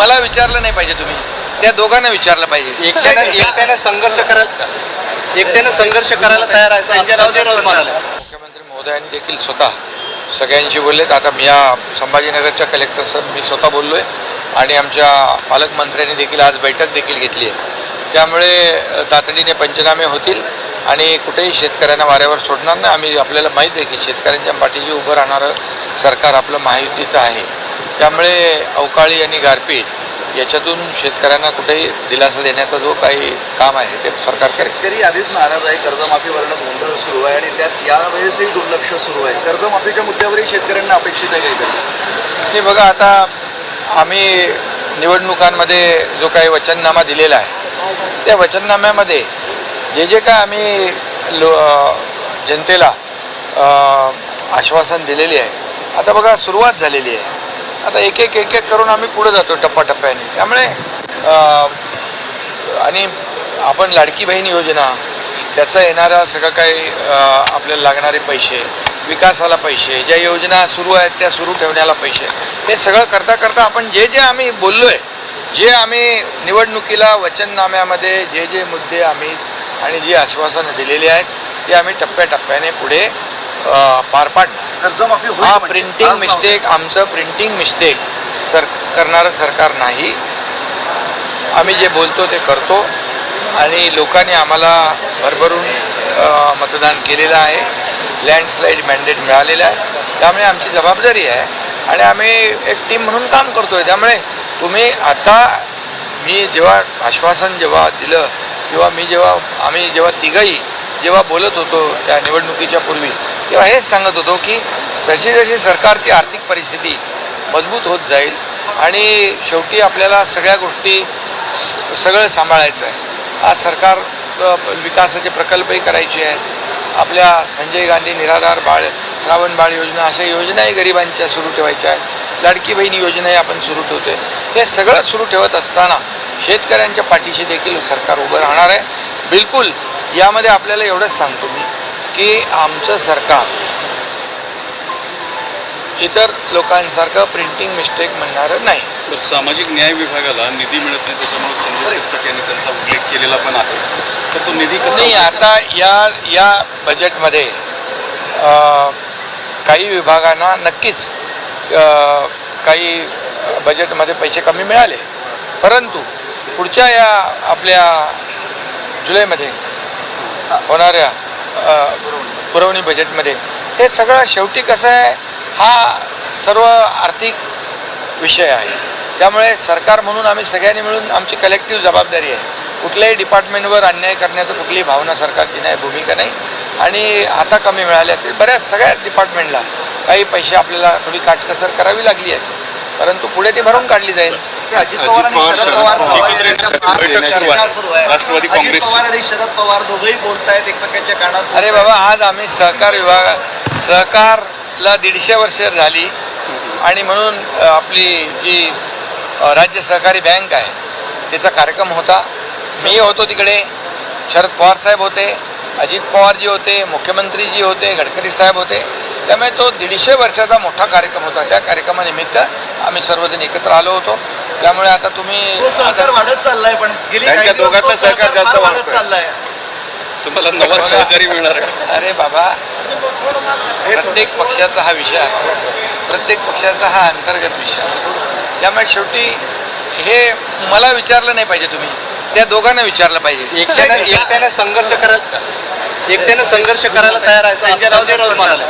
मला विचारलं नाही पाहिजे तुम्ही. त्या दोघांना विचारलं पाहिजे. एकट्यानं एकट्यानं संघर्ष करायला एकट्यानं संघर्ष करायला तयार आहे. असं संजय राऊत म्हणाले मुख्यमंत्री महोदयांनी देखील स्वतः सगळ्यांशी बोललेत. आता मी या संभाजीनगरच्या कलेक्टर मी स्वतः बोललो आहे आणि आमच्या पालकमंत्र्यांनी देखील आज बैठक देखील घेतली आहे. त्यामुळे तातडीने पंचनामे होतील आणि कुठेही शेतकऱ्यांना वाऱ्यावर सोडणार नाही. आम्ही आपल्याला माहीत आहे की शेतकऱ्यांच्या पाठीशी उभं राहणारं सरकार आपलं महायुतीचं आहे. त्यामुळे अवकाळी आणि गारपीट याच्यातून शेतकऱ्यांना कुठेही दिलासा देण्याचा जो काही काम आहे ते सरकार करेल. शेतकरी आधीच नाराज आहे कर्जमाफीवरनं गोंधळ सुरू आहे आणि त्यात यावेळेसही दुर्लक्ष सुरू आहे. कर्जमाफीच्या मुद्द्यावरही शेतकऱ्यांना अपेक्षित आहे काहीतरी. ते बघा आता आम्ही निवडणुकांमध्ये जो काही वचननामा दिलेला आहे त्या वचननाम्यामध्ये जे जे काय आम्ही लो जनतेला अ, आश्वासन दिलेली आहे आता बघा सुरुवात झालेली आहे. आता एक एक एक एक करून आम्ही पुढे जातो टप्प्याटप्प्याने. त्यामुळे आणि आपण लाडकी बहीण योजना त्याचं येणारा सगळं काही आपल्याला लागणारे पैसे विकासाला पैसे ज्या योजना सुरू आहेत त्या सुरू ठेवण्याला पैसे हे सगळं करता करता आपण जे जे आम्ही बोललो आहे जे आम्ही निवडणुकीला वचननाम्यामध्ये जे जे मुद्दे आम्ही आणि जी आश्वासनं दिलेली आहेत ते आम्ही टप्प्याटप्प्याने पुढे पार पाडणार. कर्जमाफी हा प्रिंटिंग मिस्टेक आमचं प्रिंटिंग मिस्टेक सर करणारं सरकार नाही. आम्ही जे बोलतो ते करतो. आणि लोकांनी आम्हाला भरभरून मतदान केलेलं आहे. लँडस्लाईड मॅन्डेट मिळालेलं आहे. त्यामुळे आमची जबाबदारी आहे. आणि आम्ही एक टीम म्हणून काम करतो आहे त्यामुळे तुम्ही आता मी जेव्हा आश्वासन जेव्हा दिलं किंवा मी जेव्हा आम्ही जेव्हा तिघही जेव्हा बोलत होतो त्या निवडणुकीच्या पूर्वी तेव्हा हेच सांगत होतो की जशी जशी सरकारची आर्थिक परिस्थिती मजबूत होत जाईल आणि शेवटी आपल्याला सगळ्या गोष्टी सगळं सांभाळायचं आहे. आज सरकार विकासाचे प्रकल्पही करायचे आहेत. आपल्या संजय गांधी निराधार बाळ श्रावण बाळ योजना अशा योजनाही गरिबांच्या सुरू ठेवायच्या आहेत. लाडकी बहीण योजनाही आपण सुरू ठेवतोय. हे सगळं सुरू ठेवत असताना शेतकऱ्यांच्या पाठीशी देखील सरकार उभं राहणार आहे. बिलकुल यामध्ये आपल्याला एवढंच सांगतो मी. की आमचं सरकार इतर लोकांसारखं प्रिंटिंग मिस्टेक म्हणणारं नाही. तर सामाजिक न्याय विभागाला निधी मिळत नाही त्याच्यामुळे संजय शिरसाट यांनी त्यांचा उल्लेख केलेला पण आहे. तर तो निधी कसा नाही आता या या बजेटमध्ये काही विभागांना नक्कीच काही बजेटमध्ये पैसे कमी मिळाले. परंतु पुढच्या या आपल्या जुलैमध्ये होणाऱ्या पुरवणी बजेटमध्ये हे सगळं शेवटी कसं आहे हा सर्व आर्थिक विषय आहे. त्यामुळे सरकार म्हणून आम्ही सगळ्यांनी मिळून आमची कलेक्टिव्ह जबाबदारी आहे. कुठल्याही डिपार्टमेंटवर अन्याय करण्याचं कुठलीही भावना सरकारची नाही भूमिका नाही. आणि आता कमी मिळाले असतील बऱ्याच सगळ्याच डिपार्टमेंटला काही पैसे आपल्याला थोडी काटकसर करावी लागली असेल. परंतु पुढे ती भरून काढली जाईल. अजित पवार आणि शरद पवार, पवार. राष्ट्रवादी काँग्रेस- पवार आणि शरद पवार दोघंही बोलतायत एकमेकांच्या कानात अरे बाबा आज आम्ही सहकार विभाग सहकारला दीडशे वर्ष झाली आणि म्हणून आपली जी राज्य सहकारी बँक आहे त्याचा कार्यक्रम होता. मी होतो तिकडे शरद पवार साहेब होते अजित पवारजी होते मुख्यमंत्रीजी होते गडकरी साहेब होते. त्यामुळे तो दीडशे वर्षाचा मोठा कार्यक्रम होता. त्या कार्यक्रमानिमित्त आम्ही सर्वजण एकत्र आलो होतो. त्यामुळे आता तुम्ही तो सहकार वाढत चाललाय पण गेली त्यांच्या काही दिवस तो दोघांतलं सहकार जास्त फार वाढत वाढतोय. चाललाय. तुम्हाला नवा सहकारी मिळणार आहे. अरे बाबा. प्रत्येक पक्षाचा हा विषय असतो. प्रत्येक पक्षाचा हा अंतर्गत विषय असतो. त्यामुळे शेवटी हे मला विचारलं नाही पाहिजे तुम्ही. त्या दोघांना विचारलं पाहिजे. एकट्यानं एकट्यानं संघर्ष करायला एकट्यानं संघर्ष करायला तयार आहे असं संजय राऊत म्हणाले.